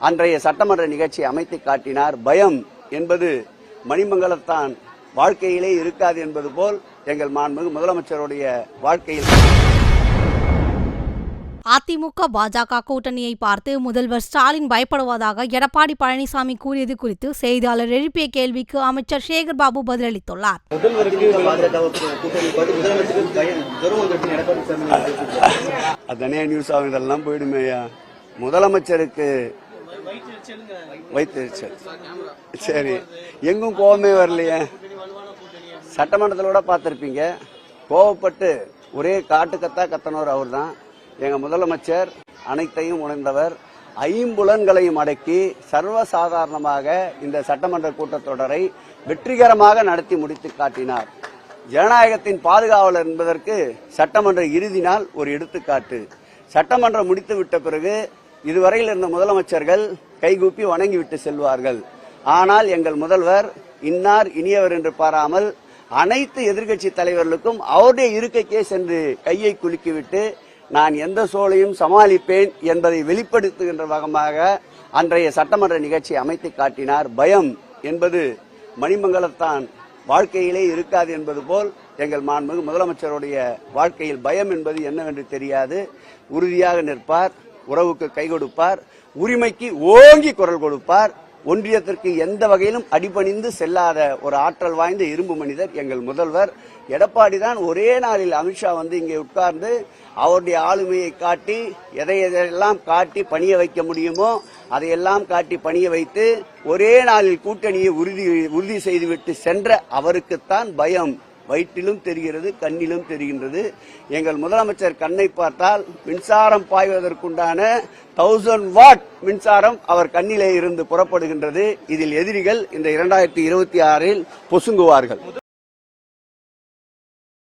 அன்றைய சட்டமன்ற நிகழ்ச்சி அமைத்து காட்டினார் பயம் என்பது மணிமங்கலத்தான் வாழ்க்கையிலே இருக்காது என்பது போல் எங்கள் மாண்புமிகு முதலமைச்சருடைய வாழ்க்கையில் அதிமுக பாஜக கூட்டணியை பார்த்து முதல்வர் ஸ்டாலின் பயப்படுவதாக எடப்பாடி பழனிசாமி கூறியது குறித்து செய்தியாளர் எழுப்பிய கேள்விக்கு அமைச்சர் சேகர் பாபு பதிலளித்துள்ளார் அதனே நியூஸ் ஆகும் இதெல்லாம் போயிடுமேயா முதலமைச்சருக்கு வைத்தறிச்சல் சரி. எங்கும் கோபமே வரலையே. சட்டமன்றத்தில் கூட பார்த்துருப்பீங்க. கோவப்பட்டு ஒரே காட்டுக்கத்தா கத்தனவர் அவர் தான் எங்கள் முதலமைச்சர் அனைத்தையும் உணர்ந்தவர். ஐம்புலன்களையும் அடக்கி சர்வசாதாரணமாக இந்த சட்டமன்ற கூட்டத்தொடரை வெற்றிகரமாக நடத்தி முடித்து காட்டினார். ஜனநாயகத்தின் பாதுகாவலர் என்பதற்கு சட்டமன்ற இறுதி நாள் ஒரு எடுத்துக்காட்டு. சட்டமன்றம் முடித்து விட்ட பிறகு இதுவரையில் இருந்த முதலமைச்சர்கள் கைகூப்பி வணங்கிவிட்டு செல்வார்கள். ஆனால் எங்கள் முதல்வர் இன்னார் இனியவர் என்று பாராமல் அனைத்து எதிர்க்கட்சி தலைவர்களுக்கும் அவருடைய இருக்கைக்கே சென்று கையை குலுக்கிவிட்டு நான் எந்த சோழையும் சமாளிப்பேன் என்பதை வெளிப்படுத்துகின்ற வகமாக அன்றைய சட்டமன்ற நிகழ்ச்சி அமைத்து காட்டினார் பயம் என்பது மணிமங்கலத்தான் வாழ்க்கையிலே இருக்காது என்பது போல் எங்கள் மாண்புமிகு முதலமைச்சருடைய வாழ்க்கையில் பயம் என்பது என்னவென்று தெரியாது. உறுதியாக நிற்பார். உறவுக்கு கை கொடுப்பார். உரிமைக்கு ஓங்கி குரல் கொடுப்பார். ஒன்றியத்திற்கு எந்த வகையிலும் அடிபணிந்து செல்லாத ஒரு ஆற்றல் வாய்ந்த இரும்பு மனிதர் எங்கள் முதல்வர். எடப்பாடி தான் ஒரே நாளில் அமித்ஷா வந்து இங்கே உட்கார்ந்து அவருடைய ஆளுமையை காட்டி எதை எதையெல்லாம் காட்டி பணிய வைக்க முடியுமோ அதையெல்லாம் காட்டி பணிய வைத்து ஒரே நாளில் கூட்டணியை உறுதி உறுதி செய்துவிட்டு சென்ற அவருக்குத்தான் பயம். வயிற்றிலும் தெரிகிறது கண்ணிலும் தெரிகின்றது. எங்கள் முதலமைச்சர் கண்ணை பார்த்தால் மின்சாரம் பாய்வதற்குண்டான தௌசண்ட் வாட் மின்சாரம் அவர் கண்ணிலே இருந்து புறப்படுகின்றது. இதில் எதிரிகள் இந்த இரண்டாயிரத்தி இருபத்தி ஆறில் பொசுங்குவார்கள்.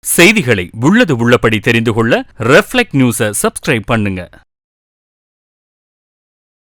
செய்திகளை உள்ளது உள்ளபடி தெரிந்து கொள்ள ரெஃப்ளெக்ட் நியூஸை சப்ஸ்கிரைப் பண்ணுங்க.